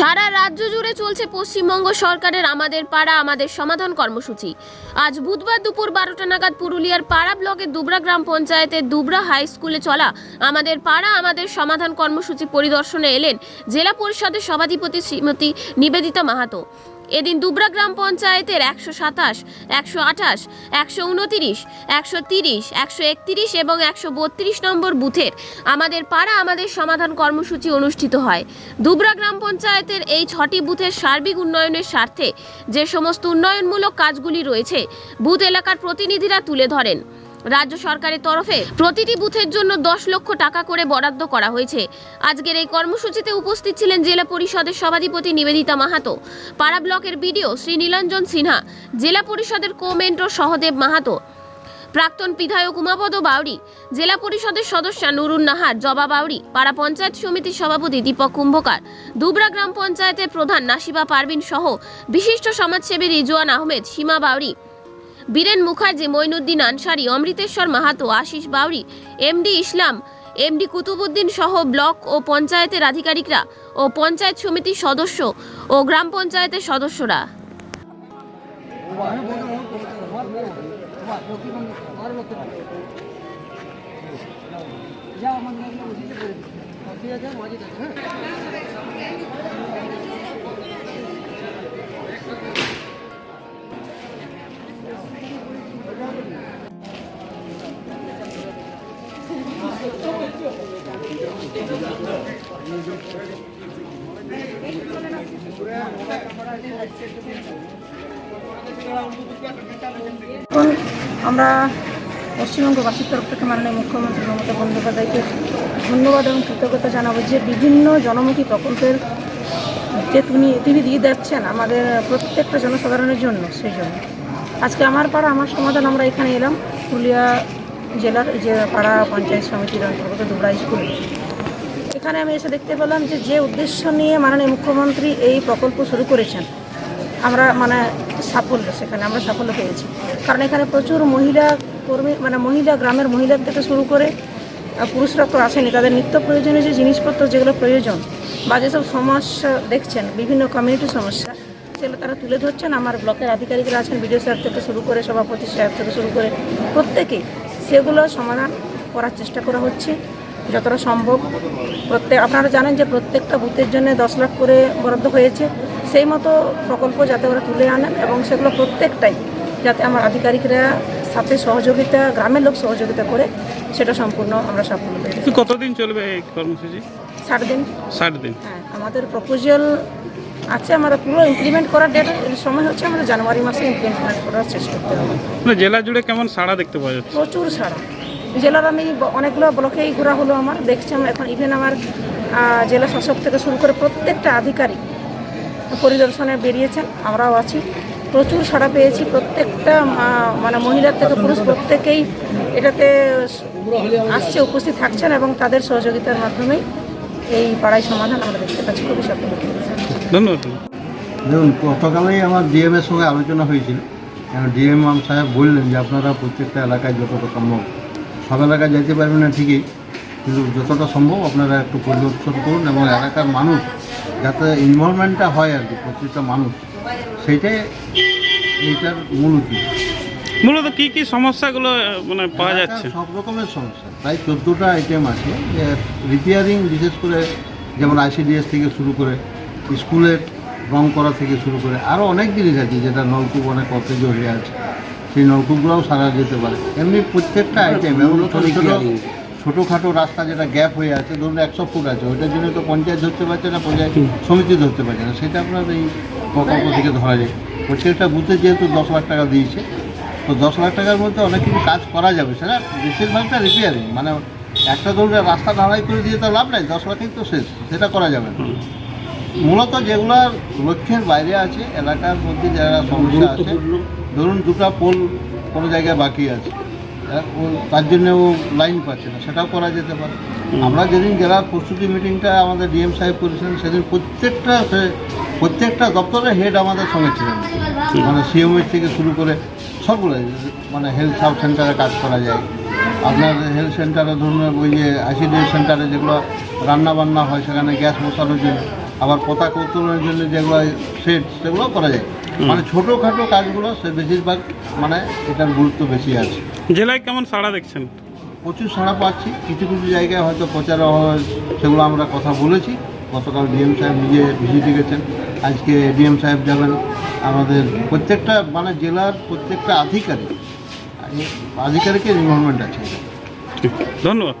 সারা রাজ্য জুড়ে চলছে পশ্চিমবঙ্গ সরকারের আমাদের পাড়া, আমাদের সমাধান কর্মসূচি। আজ বুধবার দুপুর বারোটা নাগাদ পুরুলিয়ার পাড়া ব্লকের দুবরা গ্রাম পঞ্চায়েতের দুবরা হাই স্কুলে চলা আমাদের পাড়া, আমাদের সমাধান কর্মসূচি পরিদর্শনে এলেন জেলা পরিষদের সভাধিপতি শ্রীমতী নিবেদিতা মাহাতো। এদিন দুবরা গ্রাম পঞ্চায়েতের একশো সাতাশ, একশো আঠাশ, একশো উনতিরিশ, একশো তিরিশ, একশো একতিরিশ এবং একশো বত্রিশ নম্বর বুথের আমাদের পাড়া আমাদের সমাধান কর্মসূচি অনুষ্ঠিত হয়। দুবরা গ্রাম পঞ্চায়েতের এই ছটি বুথের সার্বিক উন্নয়নের স্বার্থে যে সমস্ত উন্নয়নমূলক কাজগুলি রয়েছে, বুথ এলাকার প্রতিনিধিরা তুলে ধরেন। রাজ্য সরকারের তরফে প্রতিটি বুথের জন্য দশ লক্ষ টাকা করে বরাদ্দ করা হয়েছে। আজকের এই কর্মসূচিতে উপস্থিত ছিলেন জেলা পরিষদের সভাধিপতি নিবেদিতা মাহাতো। পাড়া ব্লকের বিডিও শ্রী নীলাঞ্জন সিনহা, জেলা পরিষদের কোমেন্ট্রো সহদেব মাহাতো। প্রাক্তন বিধায়ক উমাপদ বাউরি জেলা পরিষদের সদস্য নুরুন নাহার, জবা বাউরি পাড়া পঞ্চায়েত সমিতির সভাপতি দীপক কুম্ভকার, দুবরা গ্রাম পঞ্চায়েতের প্রধান নাসিবা পারভিন সহ বিশিষ্ট সমাজসেবী রিজওয়ান আহমেদ, সীমা বাউরি বীরেন মুখার্জি মঈনুদ্দিন আনসারি, অমৃতেশ্বর মাহাতো, আশিস বাউরি এমডি ইসলাম এমডি কুতুবুদ্দিন সহ ব্লক ও পঞ্চায়েতের আধিকারিকরা ও পঞ্চায়েত সমিতির সদস্য ও গ্রাম পঞ্চায়েতের সদস্যরা। এখন আমরা পশ্চিমবঙ্গবাসীর তরফ থেকে মাননীয় মুখ্যমন্ত্রী মমতা বন্দ্যোপাধ্যায়কে ধন্যবাদ এবং কৃতজ্ঞতা জানাব যে বিভিন্ন জনমুখী প্রকল্পের যে তিনি তিনি দিয়ে যাচ্ছেন আমাদের প্রত্যেকটা জনসাধারণের জন্য সেই জন্য। আজকে আমার পাড়া, আমার সমাধান, আমরা এখানে এলাম। পুরুলিয়া জেলার যে পাড়া পঞ্চায়েত সমিতির অন্তর্গত দুবরা স্কুল। এখানে আমি এসে দেখতে পেলাম যে যে উদ্দেশ্য নিয়ে মাননীয় মুখ্যমন্ত্রী এই প্রকল্প শুরু করেছেন, আমরা মানে সাফল্য, সেখানে আমরা সাফল্য পেয়েছি। কারণ এখানে প্রচুর মহিলা কর্মী মানে মহিলা, গ্রামের মহিলার থেকে শুরু করে পুরুষরা তো আসেনি। তাদের নিত্য প্রয়োজনীয় যে জিনিসপত্র, যেগুলো প্রয়োজন, বা যেসব সমস্যা দেখছেন, বিভিন্ন কমিউনিটি সমস্যা, সেগুলো তারা তুলে ধরছেন। আমার ব্লকের আধিকারিকরা আছেন, বিডিও স্যার থেকে শুরু করে, সভাপতি সাহেব থেকে শুরু করে, প্রত্যেকেই সেগুলো সমাধান করার চেষ্টা করা হচ্ছে। যতটা সম্ভব। প্রত্যেক আপনারা জানেন যে প্রত্যেকটা বুথের জন্য দশ লাখ করে বরাদ্দ হয়েছে। সেই মতো প্রকল্প যাতে ওরা তুলে আনেন এবং সেগুলো প্রত্যেকটাই যাতে আমার আধিকারিকরা সাথে সহযোগিতা গ্রামের লোক সহযোগিতা করে সেটা সম্পূর্ণ আমরা সাফল্য পেয়েছি কতদিন চলবে এই কর্মসূচি? ষাট দিন। ষাট দিন। হ্যাঁ আমাদের প্রপোজাল আছে আমরা পুরো ইমপ্লিমেন্ট করার ডেট সময় হচ্ছে আমাদের জানুয়ারি মাসে ইমপ্লিমেন্ট করার চেষ্টা করতে হবে। জেলা জুড়ে কেমন সাড়া দেখতে পাওয়া যাচ্ছে? প্রচুর সারা জেলার আমি অনেকগুলো ব্লকেই ঘোরা হলো আমার। দেখছি আমরা এখন ইভেন আমার জেলা শাসক থেকে শুরু করে প্রত্যেকটা আধিকারিক পরিদর্শনে বেরিয়েছেন। আমরাও আছি। প্রচুর সাড়া পেয়েছি প্রত্যেকটা মানে মহিলার থেকে পুরুষ প্রত্যেকেই এটাতে আসছে উপস্থিত থাকছেন এবং তাদের সহযোগিতার মাধ্যমেই এই পাড়ায় সমাধান আমরা দেখতে পাচ্ছি। খুবই সফল ধন্যবাদ। দেখুন গতকালেই আমার ডিএম এর সঙ্গে আলোচনা হয়েছিল। ডিএম সাহেব বললেন যে আপনারা প্রত্যেকটা এলাকায় যতটা সম্ভব সব এলাকায় যেতে পারবে না ঠিকই কিন্তু যতটা সম্ভব আপনারা একটু পরিদর্শন করুন এবং এলাকার মানুষ যাতে ইনভলভমেন্টটা হয় আর কি প্রত্যেকটা মানুষ সেইটাই এইটার মূল উদ্দেশ্য। মূলত কি কি সমস্যাগুলো মানে পাওয়া যাচ্ছে? সব রকমের সমস্যা প্রায় চোদ্দোটা আইটেম আছে রিপেয়ারিং বিশেষ করে যেমন আইসিডিএস থেকে শুরু করে স্কুলের রং করা থেকে শুরু করে আরও অনেক জিনিস আছে যেটা নলকূপ অনেক অর্থে হয়ে আছে। সেই নলকূপগুলোও সারা যেতে পারে। এমনি প্রত্যেকটা আইটেম ছোটো ছোটো ছোটোখাটো রাস্তা যেটা গ্যাপ হয়ে আছে ধরুন একশো ফুট আছে ওইটার জন্য তো পঞ্চায়েত ধরতে পারছে না পঞ্চায়েত সমিতি ধরতে পারছে না। সেটা আপনার এই প্রকল্প থেকে ধরা যায়। প্রত্যেকটা বুথে যেহেতু দশ লাখ টাকা দিয়েছে তো দশ লাখ টাকার মধ্যে অনেক কিছু কাজ করা যাবে। সেটা বেশিরভাগটা রিপেয়ারিং মানে একটা ধরুন রাস্তা ঢালাই করে দিয়ে তো লাভ নাই দশ লাখেই তো শেষ। সেটা করা যাবে না। মূলত যেগুলো লক্ষ্যের বাইরে আছে এলাকার মধ্যে যারা সমস্যা আছে ধরুন দুটো পোল কোনো জায়গায় বাকি আছে। ও তার জন্য ও লাইন পাচ্ছে না সেটাও করা যেতে পারে। আমরা যেদিন জেলার প্রস্তুতি মিটিংটা আমাদের ডিএম সাহেব করেছিলেন সেদিন প্রত্যেকটা সে- প্রত্যেকটা দপ্তরের হেড আমাদের সঙ্গে ছিলেন। মানে সিএমএর থেকে শুরু করে সবগুলো মানে হেলথ সাব সেন্টারে কাজ করা যায়। আপনার হেলথ সেন্টারে ধরুন ওই যে আইসিডিএস সেন্টারে যেগুলো রান্না বান্না হয় সেখানে গ্যাস বসানোর জন্য। আবার পতাকা উত্তোলনের জন্য যেগুলো সেট সেগুলো করা যায়। মানে ছোটোখাটো কাজগুলো সে বেশিরভাগ মানে এটার গুরুত্ব বেশি আছে। জেলায় কেমন সাড়া দেখছেন? প্রচুর সাড়া পাচ্ছি। কিছু কিছু জায়গায় হয়তো প্রচার সেগুলো আমরা কথা বলেছি। গতকাল ডিএম সাহেব নিজে ভিজিটে গেছেন। আজকে ডিএম সাহেব যাবেন। আমাদের প্রত্যেকটা মানে জেলার প্রত্যেকটা আধিকারিক আধিকারিকের ইনভলভমেন্ট আছে। ধন্যবাদ।